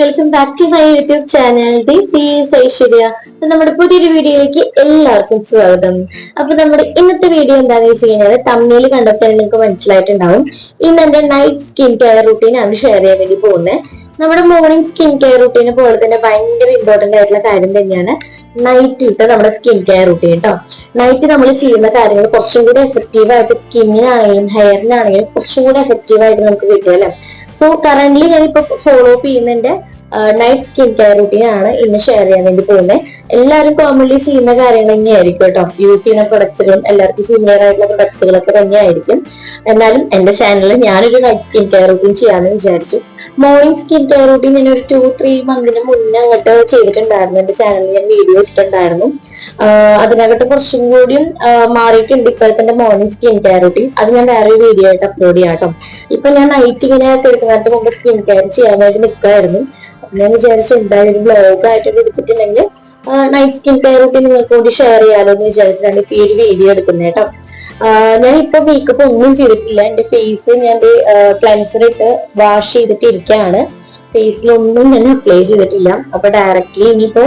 Welcome back to my YouTube channel. The C S Aishwarya നമ്മുടെ പുതിയൊരു വീഡിയോയിലേക്ക് എല്ലാവർക്കും സ്വാഗതം. അപ്പൊ നമ്മുടെ ഇന്നത്തെ വീഡിയോ എന്താണെന്ന് വെച്ച് കഴിഞ്ഞാൽ തമ്മിൽ കണ്ടപ്പോൾ നിങ്ങൾക്ക് മനസ്സിലായിട്ടുണ്ടാവും. ഇന്ന് എന്റെ നൈറ്റ് സ്കിൻ കെയർ റൂട്ടീൻ ആണ് ഷെയർ ചെയ്യാൻ വേണ്ടി പോകുന്നത് നമ്മുടെ മോർണിംഗ് സ്കിൻ കെയർ റൂട്ടീനെ പോലെ തന്നെ ഭയങ്കര ഇമ്പോർട്ടന്റ് ആയിട്ടുള്ള കാര്യം തന്നെയാണ് നൈറ്റിലത്തെ നമ്മുടെ സ്കിൻ കെയർ റൂട്ടീൻ കേട്ടോ നൈറ്റ് നമ്മൾ ചെയ്യുന്ന കാര്യങ്ങൾ കുറച്ചും കൂടി എഫക്റ്റീവ് ആയിട്ട് സ്കിന്നിനാണെങ്കിലും ഹെയറിനാണെങ്കിലും കുറച്ചും കൂടി എഫക്റ്റീവ് ആയിട്ട് നമുക്ക് കിട്ടും അല്ലെ? സോ കറന്റ് ഇപ്പൊ ഫോളോ അപ്പ് ചെയ്യുന്നതിന്റെ നൈറ്റ് സ്കിൻ കെയർ റൂട്ടീൻ ആണ് ഇന്ന് ഷെയർ ചെയ്യാൻ വേണ്ടി പോകുന്നത് എല്ലാവരും കോമൺലി ചെയ്യുന്ന കാര്യങ്ങൾ തന്നെയായിരിക്കും കേട്ടോ. യൂസ് ചെയ്യുന്ന പ്രൊഡക്ട്സുകളും എല്ലാവർക്കും സിമിലർ ആയിട്ടുള്ള പ്രൊഡക്ട്സുകളൊക്കെ തന്നെയായിരിക്കും. എന്നാലും എന്റെ ചാനലിൽ ഞാനൊരു നൈറ്റ് സ്കിൻ കെയർ റൂട്ടീൻ ചെയ്യാമെന്ന് വിചാരിച്ചു. മോർണിംഗ് സ്കിൻ കെയർ റൂട്ടീൻ ഞാൻ ഒരു ടു ത്രീ മന്തിന് മുന്നേ അങ്ങോട്ട് ചെയ്തിട്ടുണ്ടായിരുന്നു. എന്റെ ചാനലിൽ ഞാൻ വീഡിയോ ഇട്ടിട്ടുണ്ടായിരുന്നു. അതിനകത്ത് കുറച്ചും കൂടിയും മാറിയിട്ടുണ്ട് ഇപ്പോഴത്തെ മോർണിംഗ് സ്കിൻ കെയർ റൂട്ടീൻ അത് ഞാൻ വേറെ ഒരു വീഡിയോ ആയിട്ട് അപ്ലോഡ് ചെയ്യാം കേട്ടോ. ഇപ്പൊ ഞാൻ നൈറ്റ് ഇങ്ങനെ കിടക്കുന്നതിന് മുമ്പ് സ്കിൻ കെയർ ചെയ്യാൻ വേണ്ടി ഞാൻ വിചാരിച്ചു എന്തായാലും ബ്ലോഗ് ആയിട്ട് എടുത്തിട്ടുണ്ടെങ്കിൽ നൈറ്റ് സ്കിൻ കെയർ റൂട്ടീൻ നിങ്ങൾക്ക് കൂടി ഷെയർ ചെയ്യാലോ എന്ന് വിചാരിച്ചിട്ടാണ് ഇപ്പൊ ഈ ഒരു വീഡിയോ എടുക്കുന്നത് കേട്ടോ. ഞാൻ ഇപ്പൊ മേക്കപ്പ് ഒന്നും ചെയ്തിട്ടില്ല. എന്റെ ഫേസ് ഞാൻ ക്ലൻസർ ഇട്ട് വാഷ് ചെയ്തിട്ട് ഇരിക്കുകയാണ് ഫേസിലൊന്നും ഞാൻ അപ്ലൈ ചെയ്തിട്ടില്ല. അപ്പൊ ഡയറക്റ്റ്ലി ഇനിയിപ്പോ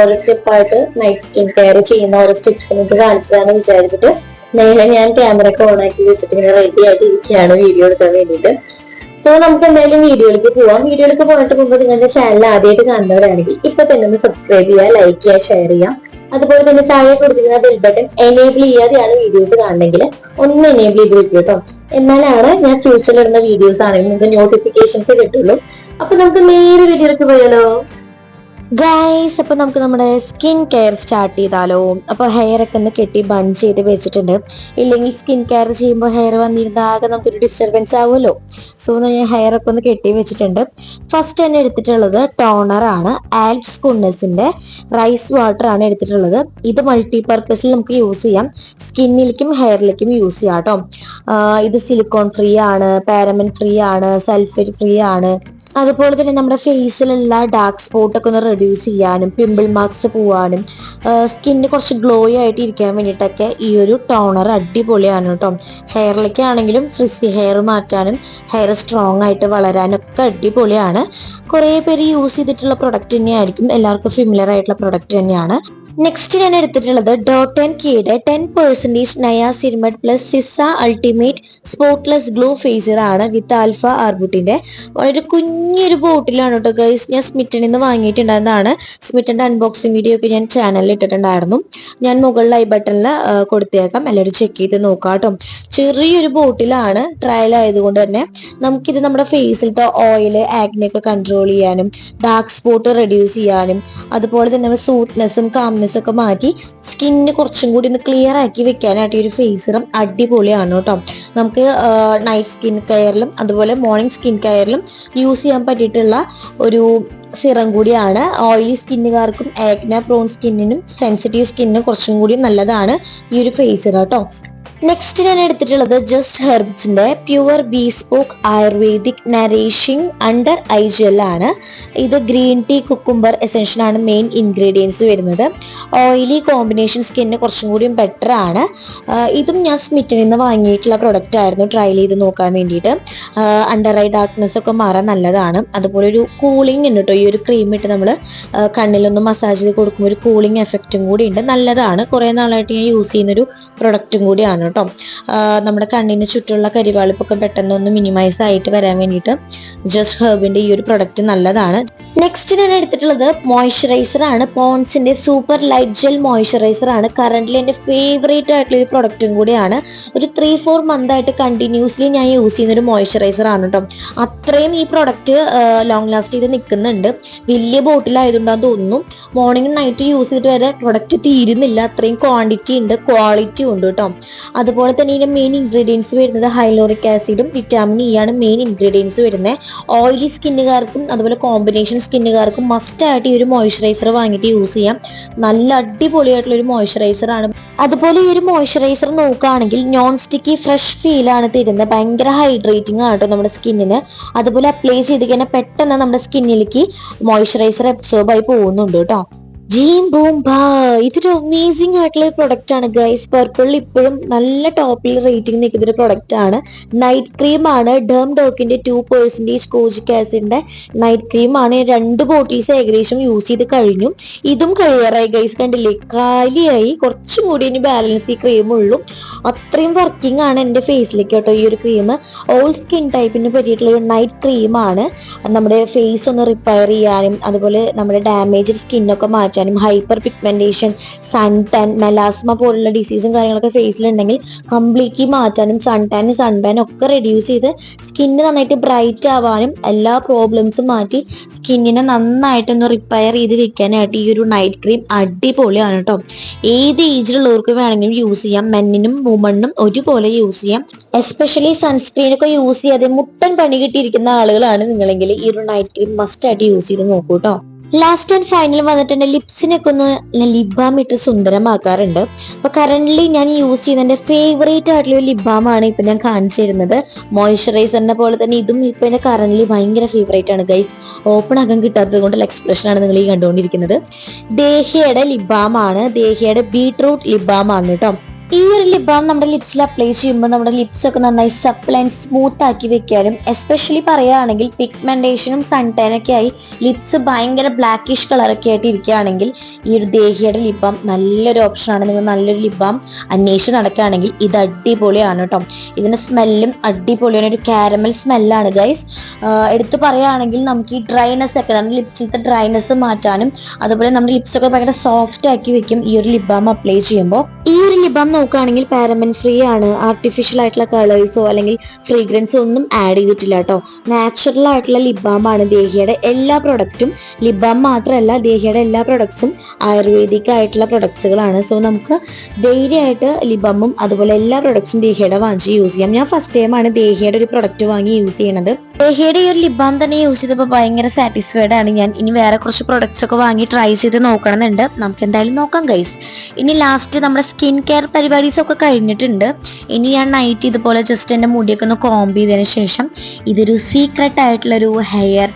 ഓരോ സ്റ്റെപ്പായിട്ട് നൈറ്റ് സ്കിൻ കെയർ ചെയ്യുന്ന ഓരോ സ്റ്റെപ്സ് നിങ്ങൾക്ക് കാണിച്ചതാന്ന് വിചാരിച്ചിട്ട് നേരെ ഞാൻ ക്യാമറ ഒക്കെ ഓൺ ആക്കി വെച്ചിട്ട് ഇങ്ങനെ റെഡി ആയിട്ട് ഇരിക്കുകയാണ് വീഡിയോ എടുക്കാൻ വേണ്ടിയിട്ട്. സോ നമുക്ക് എന്തായാലും വീഡിയോയിലേക്ക് പോവാം. വീഡിയോയിലേക്ക് പോയിട്ട് മുമ്പ് നിങ്ങളുടെ ചാനൽ ആദ്യമായിട്ട് കണ്ടവരാണെങ്കിൽ ഇപ്പൊ തന്നെ ഒന്ന് സബ്സ്ക്രൈബ് ചെയ്യുക ലൈക്ക് ചെയ്യുക ഷെയർ ചെയ്യുക. അതുപോലെ തന്നെ താഴെ കൊടുത്തിരിക്കുന്ന ബെൽ ബട്ടൺ എനേബിൾ ചെയ്യാതെയാണ് വീഡിയോസ് കാണണമെങ്കിൽ ഒന്ന് എനേബിൾ ചെയ്ത് വെക്കും കേട്ടോ. എന്നാലാണ് ഞാൻ ഫ്യൂച്ചറിൽ ഇടുന്ന വീഡിയോസ് ആണെങ്കിൽ നിങ്ങൾക്ക് നോട്ടിഫിക്കേഷൻസ് കിട്ടുള്ളൂ. അപ്പൊ നമുക്ക് നേരെ വീഡിയോക്ക് പോയാലോ? ഗൈസ് അപ്പൊ നമുക്ക് നമ്മുടെ സ്കിൻ കെയർ സ്റ്റാർട്ട് ചെയ്താലോ? അപ്പൊ ഹെയർ ഒക്കെ ഒന്ന് കെട്ടി ബൺ ചെയ്ത് വെച്ചിട്ടുണ്ട്. ഇല്ലെങ്കിൽ സ്കിൻ കെയർ ചെയ്യുമ്പോൾ ഹെയർ വന്നിരുന്നാകെ നമുക്കൊരു ഡിസ്റ്റർബൻസ് ആവുമല്ലോ. സോ ഞാൻ ഹെയർ ഒക്കെ ഒന്ന് കെട്ടി വെച്ചിട്ടുണ്ട്. ഫസ്റ്റ് തന്നെ എടുത്തിട്ടുള്ളത് ടോണർ ആണ്. ആൽപ്സ് കുണ്ണസിന്റെ റൈസ് വാട്ടർ ആണ് എടുത്തിട്ടുള്ളത്. ഇത് മൾട്ടി പർപ്പസിൽ നമുക്ക് യൂസ് ചെയ്യാം. സ്കിന്നിലേക്കും ഹെയറിലേക്കും യൂസ് ചെയ്യാം കേട്ടോ ഇത് സിലിക്കോൺ ഫ്രീ ആണ് പാരമൻ ഫ്രീ ആണ് സൾഫേറ്റ് ഫ്രീ ആണ്. അതുപോലെ തന്നെ നമ്മുടെ ഫേസിലുള്ള ഡാർക്ക് സ്പോട്ട് ഒക്കെ ഒന്ന് റെഡ്യൂസ് ചെയ്യാനും പിമ്പിൾ മാർക്സ് പോവാനും സ്കിന്ന് കുറച്ച് ഗ്ലോ ആയിട്ട് ഇരിക്കാൻ വേണ്ടിയിട്ടൊക്കെ ഈ ഒരു ടോണർ അടിപൊളിയാണ് കേട്ടോ. ഹെയറിലേക്ക് ആണെങ്കിലും ഫ്രിസി ഹെയർ മാറ്റാനും ഹെയർ സ്ട്രോങ് ആയിട്ട് വളരാനും ഒക്കെ അടിപൊളിയാണ്. കുറേ പേര് യൂസ് ചെയ്തിട്ടുള്ള പ്രൊഡക്റ്റ് തന്നെയായിരിക്കും. എല്ലാവർക്കും ഫിമിലർ ആയിട്ടുള്ള പ്രൊഡക്റ്റ് തന്നെയാണ്. നെക്സ്റ്റ് ഞാൻ എടുത്തിട്ടുള്ളത് ഡോട്ട് ആൻഡ് കീയുടെ ten percentage niacinamide plus cica ultimate spotless glow face serum ആണ് വിത്ത് ആൽഫ ആർബുട്ടിന്റെ വളരെ കുഞ്ഞൊരു ബോട്ടിലാണ് കേട്ടോ ഗൈസ് ഞാൻ സ്മിറ്റിൽ നിന്ന് വാങ്ങിയിട്ടുണ്ടായിരുന്നതാണ്. സ്മിറ്റന്റെ അൺബോക്സിംഗ് വീഡിയോ ഒക്കെ ഞാൻ ചാനലിൽ ഇട്ടിട്ടുണ്ടായിരുന്നു. ഞാൻ മുകളിൽ ഐ ബട്ടണിൽ കൊടുത്തേക്കാം. എല്ലാവരും ചെക്ക് ചെയ്ത് നോക്കാം കേട്ടോ ചെറിയൊരു ബോട്ടിലാണ് ട്രയൽ ആയതുകൊണ്ട് തന്നെ നമുക്കിത് നമ്മുടെ ഫേസിലത്തെ ഓയിൽ ആക്നെ ഒക്കെ കൺട്രോൾ ചെയ്യാനും ഡാർക്ക് സ്പോട്ട് റെഡ്യൂസ് ചെയ്യാനും അതുപോലെ തന്നെ സൂത്ത്നെസ്സും കാംനെസ്സും ഒക്കെ മാറ്റി സ്കിന്നിന് കുറച്ചും കൂടി ഒന്ന് ക്ലിയർ ആക്കി വെക്കാനായിട്ട് ഈ ഒരു ഫേസറും അടിപൊളിയാണ് കേട്ടോ. നമുക്ക് നൈറ്റ് സ്കിൻ കെയറിലും അതുപോലെ മോർണിംഗ് സ്കിൻ കെയറിലും യൂസ് ചെയ്യാൻ പറ്റിയിട്ടുള്ള ഒരു സിറം കൂടിയാണ്. ഓയിലി സ്കിന്നുകാർക്കും ആക്ന പ്രോൺ സ്കിന്നിനും സെൻസിറ്റീവ് സ്കിന്നിനും കുറച്ചും കൂടി നല്ലതാണ് ഈ ഒരു ഫേസ് ഫേസർ കേട്ടോ. നെക്സ്റ്റ് ഞാൻ എടുത്തിട്ടുള്ളത് just ഹെർബ്സിന്റെ pure bespoke ayurvedic nourishing under eye gel ആണ്. ഇത് ഗ്രീൻ ടീ കുക്കുംബർ എസെൻഷ്യൽ ആണ് മെയിൻ ഇൻഗ്രീഡിയൻസ് വരുന്നത്. ഓയിലി കോമ്പിനേഷൻ സ്കിന്നിന് കുറച്ചും കൂടിയും ബെറ്റർ ആണ്. ഇതും ഞാൻ സ്മിറ്റിൽ നിന്ന് വാങ്ങിയിട്ടുള്ള പ്രൊഡക്റ്റ് ആയിരുന്നു. ട്രൈ ചെയ്ത് നോക്കാൻ വേണ്ടിയിട്ട്. അണ്ടർ ഐ ഡാർക്ക്നെസ് ഒക്കെ മാറാൻ നല്ലതാണ്. അതുപോലെ ഒരു കൂളിംഗ് ഉണ്ട് കേട്ടോ ഈ ഒരു ക്രീം ഇട്ട് നമ്മൾ കണ്ണിലൊന്ന് മസാജ് ചെയ്ത് കൊടുക്കുമ്പോൾ ഒരു കൂളിംഗ് എഫക്റ്റും കൂടി ഉണ്ട്. നല്ലതാണ്. കുറേ നാളായിട്ട് ഞാൻ യൂസ് ചെയ്യുന്നൊരു പ്രൊഡക്റ്റും കൂടിയാണ് കേട്ടോ. നമ്മുടെ കണ്ണിന് ചുറ്റുമുള്ള കരിവാളിപ്പൊക്കെ പെട്ടെന്ന് ഒന്ന് മിനിമൈസ് ആയിട്ട് വരാൻ വേണ്ടിയിട്ട് ജസ്റ്റ് ഹെർബിന്റെ ഈ ഒരു പ്രൊഡക്റ്റ് നല്ലതാണ്. നെക്സ്റ്റ് ഞാൻ എടുത്തിട്ടുള്ളത് മോയ്സ്ചറൈസർ ആണ്. പോൺസിന്റെ സൂപ്പർ ലൈറ്റ് ജെൽ മോയ്സ്ചറൈസർ ആണ്. കറന്റ്ലി എന്റെ ഫേവറേറ്റ് ആയിട്ടുള്ള ഒരു പ്രൊഡക്റ്റും കൂടിയാണ്. ഒരു ത്രീ ഫോർ മന്ത് ആയിട്ട് കണ്ടിന്യൂസ്ലി ഞാൻ യൂസ് ചെയ്യുന്ന ഒരു മോയ്സ്ചറൈസർ ആണ് കേട്ടോ അത്രയും ഈ പ്രൊഡക്റ്റ് ലോങ് ലാസ്റ്റ് ചെയ്ത് നിൽക്കുന്നുണ്ട്. വലിയ ബോട്ടിലായതുകൊണ്ടാന്ന് തോന്നുന്നു. മോർണിംഗ് നൈറ്റ് യൂസ് ചെയ്തിട്ട് വരെ പ്രൊഡക്റ്റ് തീരുന്നില്ല. അത്രയും ക്വാണ്ടിറ്റി ഉണ്ട് ക്വാളിറ്റി ഉണ്ട് കേട്ടോ അതുപോലെ തന്നെ ഇതിന് മെയിൻ ഇൻഗ്രീഡിയൻസ് വരുന്നത് ഹൈലോറിക് ആസിഡും വിറ്റാമിൻ ഇ ആണ് മെയിൻ ഇൻഗ്രീഡിയൻസ് വരുന്നത് ഓയിലി സ്കിന്നുകാർക്കും അതുപോലെ കോമ്പിനേഷൻ സ്കിന്നുകാർക്കും മസ്റ്റായിട്ട് ഈ ഒരു മോയ്സ്ചറൈസർ വാങ്ങിയിട്ട് യൂസ് ചെയ്യാം. നല്ല അടിപൊളിയായിട്ടുള്ള ഒരു മോയ്സ്ചറൈസർ ആണ്. അതുപോലെ ഈ ഒരു മോയ്സ്ചറൈസർ നോക്കുകയാണെങ്കിൽ നോൺ സ്റ്റിക്കി ഫ്രഷ് ഫീൽ ആണ് തരുന്നത്. ഭയങ്കര ഹൈഡ്രേറ്റിംഗ് ആണ് കേട്ടോ നമ്മുടെ സ്കിന്നിന് അതുപോലെ അപ്ലൈ ചെയ്ത് കഴിഞ്ഞാൽ പെട്ടെന്ന് നമ്മുടെ സ്കിന്നിലേക്ക് മോയ്സ്ചറൈസർ അബ്സോർബ് ആയി പോകുന്നുണ്ട് കേട്ടോ ജീം ബൂം ഇതൊരു അമേസിംഗ് ആയിട്ടുള്ള പ്രൊഡക്റ്റ് ആണ് ഗൈസ് പർപ്പിളിൽ ഇപ്പോഴും നല്ല ടോപ്പിൽ റേറ്റിംഗ് നിൽക്കുന്ന ഒരു പ്രൊഡക്റ്റ് ആണ്. നൈറ്റ് ക്രീം ആണ് ഡേം ഡോക്കിന്റെ ടു പെർസെന്റേജ് കോജിക് ആസിഡിന്റെ നൈറ്റ് ക്രീം ആണ്. രണ്ട് ബോട്ടിൽസ് ഏകദേശം യൂസ് ചെയ്ത് കഴിഞ്ഞു. ഇതും കഴിയാറായി ഗൈസ് കണ്ടില്ലേ? കാലിയായി. കുറച്ചും കൂടി ഇനി ബാലൻസ് ഈ ക്രീം ഉള്ളൂ. അത്രയും വർക്കിംഗ് ആണ് എന്റെ ഫേസിലേക്ക് കേട്ടോ ഈ ഒരു ക്രീം ഓൾ സ്കിൻ ടൈപ്പിന് പറ്റിയിട്ടുള്ള ഒരു നൈറ്റ് ക്രീം ആണ്. നമ്മുടെ ഫേസ് ഒന്ന് റിപ്പയർ ചെയ്യാനും അതുപോലെ നമ്മുടെ ഡാമേജ്ഡ് സ്കിന്നൊക്കെ മാറ്റാനും hyperpigmentation sun tan melasma പോലുള്ള ഡിസീസും കാര്യങ്ങളൊക്കെ ഫേസിലുണ്ടെങ്കിൽ കംപ്ലീറ്റ്ലി മാറ്റാനും സൺ ടാൻ സൺ ബാൻ ഒക്കെ റെഡ്യൂസ് ചെയ്ത് സ്കിന്ന് നന്നായിട്ട് ബ്രൈറ്റ് ആവാനും എല്ലാ പ്രോബ്ലംസും മാറ്റി സ്കിന്നിനെ നന്നായിട്ടൊന്ന് റിപ്പയർ ചെയ്ത് വെക്കാനായിട്ട് ഈ ഒരു നൈറ്റ് ക്രീം അടിപൊളിയാണ് കേട്ടോ ഏത് ഏജിലുള്ളവർക്ക് വേണമെങ്കിലും യൂസ് ചെയ്യാം. മെന്നിനും വുമണിനും ഒരുപോലെ യൂസ് ചെയ്യാം. എസ്പെഷ്യലി സൺസ്ക്രീൻ ഒക്കെ യൂസ് ചെയ്യാതെ മുട്ടൻ പണി കിട്ടിയിരിക്കുന്ന ആളുകളാണ് നിങ്ങളെങ്കിൽ ഈ ഒരു നൈറ്റ് ക്രീം മസ്റ്റ് ആയിട്ട് യൂസ് ചെയ്ത് നോക്കൂ കേട്ടോ ലാസ്റ്റ് ആൻഡ് ഫൈനൽ വന്നിട്ടുണ്ട് ലിപ്സിനൊക്കെ ഒന്ന് ലിപ് ബാം ഇട്ട് സുന്ദരമാക്കാറുണ്ട്. അപ്പൊ കറന്റ് ഞാൻ യൂസ് ചെയ്യുന്ന എന്റെ ഫേവറേറ്റ് ആയിട്ടുള്ള ഒരു ആണ് ഇപ്പൊ ഞാൻ കാണിച്ചു തരുന്നത്. മോയ്സ്ചറൈസറിനെ പോലെ തന്നെ ഇതും ഇപ്പൊ എന്റെ കറന്റ് ഭയങ്കര ഫേവറേറ്റ് ആണ് ഗൈസ് ഓപ്പൺ ആകാൻ കിട്ടാത്തത് കൊണ്ടുള്ള എക്സ്പ്രഷൻ ആണ് നിങ്ങൾ ഈ കണ്ടുകൊണ്ടിരിക്കുന്നത്. ദേഹയുടെ ആണ്. ദേഹിയുടെ ബീട്രൂട്ട് ആണ് കേട്ടോ. ഈ ഒരു ലിപ് ബാം നമ്മുടെ ലിപ്സിൽ അപ്ലൈ ചെയ്യുമ്പോൾ നമ്മുടെ ലിപ്സ് ഒക്കെ നന്നായി സപ്പിൾ ആൻഡ് സ്മൂത്ത് ആക്കി വെക്കാനും എസ്പെഷ്യലി പറയുകയാണെങ്കിൽ പിഗ്മെന്റേഷനും സൺടാനൊക്കെ ആയി ലിപ്സ് ഭയങ്കര ബ്ലാക്കിഷ് കളറൊക്കെ ആയിട്ട് ഇരിക്കുകയാണെങ്കിൽ ഈ ഒരു ദേഹിയുടെ ലിപ് ബാം നല്ലൊരു ഓപ്ഷനാണ് നിങ്ങൾ നല്ലൊരു ലിപ് ബാം അന്വേഷിച്ച് നടക്കുകയാണെങ്കിൽ ഇത് അടിപൊളിയാണ് കേട്ടോ ഇതിന്റെ സ്മെല്ലും അടിപൊളിയാണ്. ഒരു കാരമൽ സ്മെല്ലാണ് ഗൈസ് എടുത്തു പറയുകയാണെങ്കിൽ നമുക്ക് ഈ ഡ്രൈനെസ് ഒക്കെ നമ്മുടെ ലിപ്സിലത്തെ ഡ്രൈനെസ് മാറ്റാനും അതുപോലെ നമ്മുടെ ലിപ്സ് ഒക്കെ ഭയങ്കര സോഫ്റ്റ് ആക്കി വെക്കും ഈ ഒരു ലിപ് ബാം അപ്ലൈ ചെയ്യുമ്പോൾ. ഈ ഒരു ലിപ് ബാം നോക്കുകയാണെങ്കിൽ പാരമൻ ഫ്രീ ആണ് ആർട്ടിഫിഷ്യൽ ആയിട്ടുള്ള കളേഴ്സോ അല്ലെങ്കിൽ ഫ്രീഗ്രൻസോ ഒന്നും ആഡ് ചെയ്തിട്ടില്ല കേട്ടോ നാച്ചുറൽ ആയിട്ടുള്ള ആണ് ദേഹിയുടെ എല്ലാ പ്രൊഡക്റ്റും ലിപ് ബാം മാത്രമല്ല ദേഹിയുടെ എല്ലാ പ്രൊഡക്ട്സും ആയുർവേദിക് ആയിട്ടുള്ള പ്രൊഡക്ട്സുകളാണ് സോ നമുക്ക് ധൈര്യമായിട്ട് ലിപ് ബാമും അതുപോലെ എല്ലാ പ്രൊഡക്ട്സും ദേഹിയുടെ വാങ്ങിച്ച് യൂസ് ചെയ്യാം. ഞാൻ ഫസ്റ്റ് ടൈമാണ് ദേഹിയുടെ ഒരു പ്രൊഡക്റ്റ് വാങ്ങി യൂസ് ചെയ്യുന്നത് ദേഹിയുടെ ഈ ഒരു ലിപ് ബാം തന്നെ യൂസ് ചെയ്തപ്പോൾ ഭയങ്കര സാറ്റിസ്ഫൈഡ് ആണ്. ഞാൻ ഇനി വേറെ കുറച്ച് പ്രൊഡക്ട്സ് ഒക്കെ വാങ്ങി ട്രൈ ചെയ്ത് നോക്കണമെന്നുണ്ട് നമുക്ക് എന്തായാലും നോക്കാം ഗൈസ് ഇനി ലാസ്റ്റ് നമ്മുടെ സ്കിൻ കെയർ പരിപാടീസ് ഒക്കെ കഴിഞ്ഞിട്ടുണ്ട്. ഇനി ഞാൻ നൈറ്റ് ഇതുപോലെ ജസ്റ്റ് എന്റെ മുടിയൊക്കെ ഒന്ന് കോംബ് ചെയ്തതിന് ശേഷം ഇതൊരു സീക്രട്ട് ആയിട്ടുള്ളൊരു ഹെയർ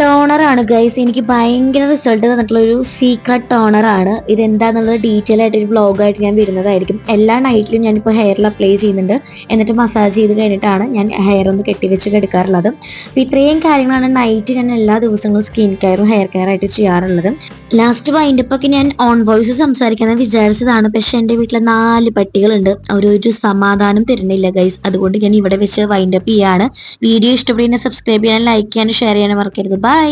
ടോണർ ആണ് ഗൈസ് എനിക്ക് ഭയങ്കര റിസൾട്ട് തന്നിട്ടുള്ള ഒരു സീക്രട്ട് ടോണറാണ് ആണ്. ഇത് എന്താന്നുള്ളത് ഡീറ്റെയിൽ ആയിട്ട് ഒരു വ്ളോഗായിട്ട് ഞാൻ വരുന്നതായിരിക്കും. എല്ലാ നൈറ്റിലും ഞാനിപ്പോൾ ഹെയറിൽ അപ്ലൈ ചെയ്യുന്നുണ്ട്. എന്നിട്ട് മസാജ് ചെയ്ത് കഴിഞ്ഞിട്ടാണ് ഞാൻ ഹെയർ ഒന്ന് കെട്ടിവെച്ച് എടുക്കാറുള്ളത്. അപ്പോൾ ഇത്രയും കാര്യങ്ങളാണ് നൈറ്റ് ഞാൻ എല്ലാ ദിവസങ്ങളും സ്കിൻ കെയറും ഹെയർ കെയർ ആയിട്ട് ചെയ്യാറുള്ളത്. ലാസ്റ്റ് വൈൻഡ് ഒക്കെ ഞാൻ ഓൺ വോയിസ് സംസാരിക്കാമെന്ന് വിചാരിച്ചതാണ്. പക്ഷെ എന്റെ വീട്ടിൽ നാല് പട്ടികളുണ്ട്. അവരൊരു സമാധാനം തരുന്നില്ല ഗൈസ് അതുകൊണ്ട് ഞാൻ ഇവിടെ വെച്ച് വൈൻഡപ്പ് ചെയ്യാണ്. വീഡിയോ ഇഷ്ടപ്പെടുന്ന സബ്സ്ക്രൈബ് ചെയ്യാനും ലൈക്ക് ചെയ്യാനും ഷെയർ ചെയ്യാനും മറക്കരുത്. ബൈ